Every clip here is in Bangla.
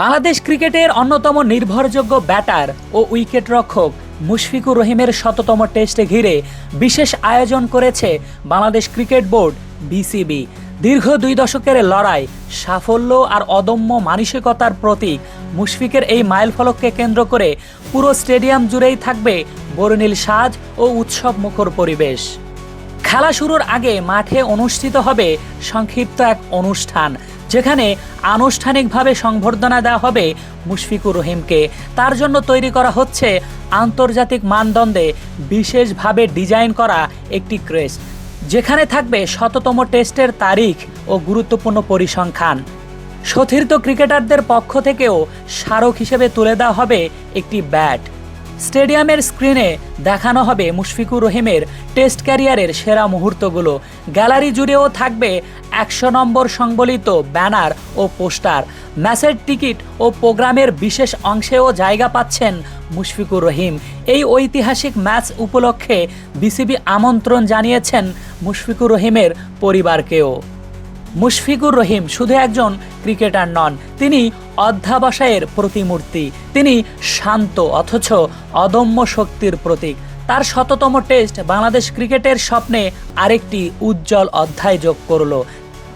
বাংলাদেশ ক্রিকেটের অন্যতম নির্ভরযোগ্য ব্যাটার ও উইকেট রক্ষক মুশফিকুর রহিমের শততম টেস্টে ঘিরে বিশেষ আয়োজন করেছে বাংলাদেশ ক্রিকেট বোর্ড, বিসিবি। দীর্ঘ দুই দশকের লড়াই, সাফল্য আর অদম্য মানসিকতার প্রতীক মুশফিকের এই মাইলফলককে কেন্দ্র করে পুরো স্টেডিয়াম জুড়েই থাকবে বর্ণিল সাজ ও উৎসব মুখর পরিবেশ। খেলা শুরুর আগে মাঠে অনুষ্ঠিত হবে সংক্ষিপ্ত এক অনুষ্ঠান। যেখানে আনুষ্ঠানিকভাবে সংবর্ধনা দেওয়া হবে মুশফিকুর রহিমকে। তার জন্য তৈরি করা হচ্ছে আন্তর্জাতিক মানদণ্ডে বিশেষভাবে ডিজাইন করা একটি ক্রেস্ট, যেখানে থাকবে শততম টেস্টের তারিখ ও গুরুত্বপূর্ণ পরিসংখ্যান। সতীর্থ ক্রিকেটারদের পক্ষ থেকেও স্মারক হিসেবে তুলে দেওয়া হবে একটি ব্যাট। স্টেডিয়ামের স্ক্রিনে দেখানো হবে মুশফিকুর রহিমের টেস্ট ক্যারিয়ারের সেরা মুহূর্তগুলো। গ্যালারি জুড়েও থাকবে একশো নম্বর সংবলিত ব্যানার ও পোস্টার। ম্যাচের টিকিট ও প্রোগ্রামের বিশেষ অংশেও জায়গা পাচ্ছেন মুশফিকুর রহিম। এই ঐতিহাসিক ম্যাচ উপলক্ষে বিসিবি আমন্ত্রণ জানিয়েছেন মুশফিকুর রহিমের পরিবারকেও। মুশফিকুর রহিম শুধু একজন ক্রিকেটার নন, তিনি অধ্যাবসায়ের প্রতিমূর্তি। তিনি শান্ত অথচ অদম্য শক্তির প্রতীক। তার শততম টেস্ট বাংলাদেশ ক্রিকেটের স্বপ্নে আরেকটি উজ্জ্বল অধ্যায় যোগ করল।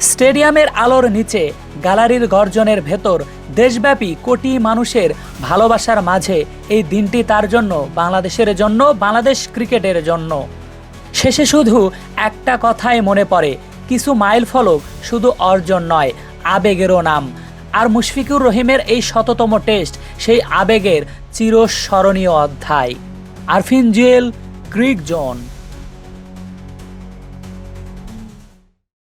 স্টেডিয়ামের আলোর নিচে, গ্যালারির গর্জনের ভেতর, দেশব্যাপী কোটি মানুষের ভালোবাসার মাঝে এই দিনটি তার জন্য, বাংলাদেশের জন্য, বাংলাদেশ ক্রিকেটের জন্য। শেষে শুধু একটা কথাই মনে পড়ে, কিছু মাইল ফলক শুধু অর্জন নয়, আবেগেরও নাম। আর মুশফিকুর রহিমের এই শততম টেস্ট, সেই আবেগের চিরস্মরণীয় অধ্যায়। Arfin Jewel crick zone.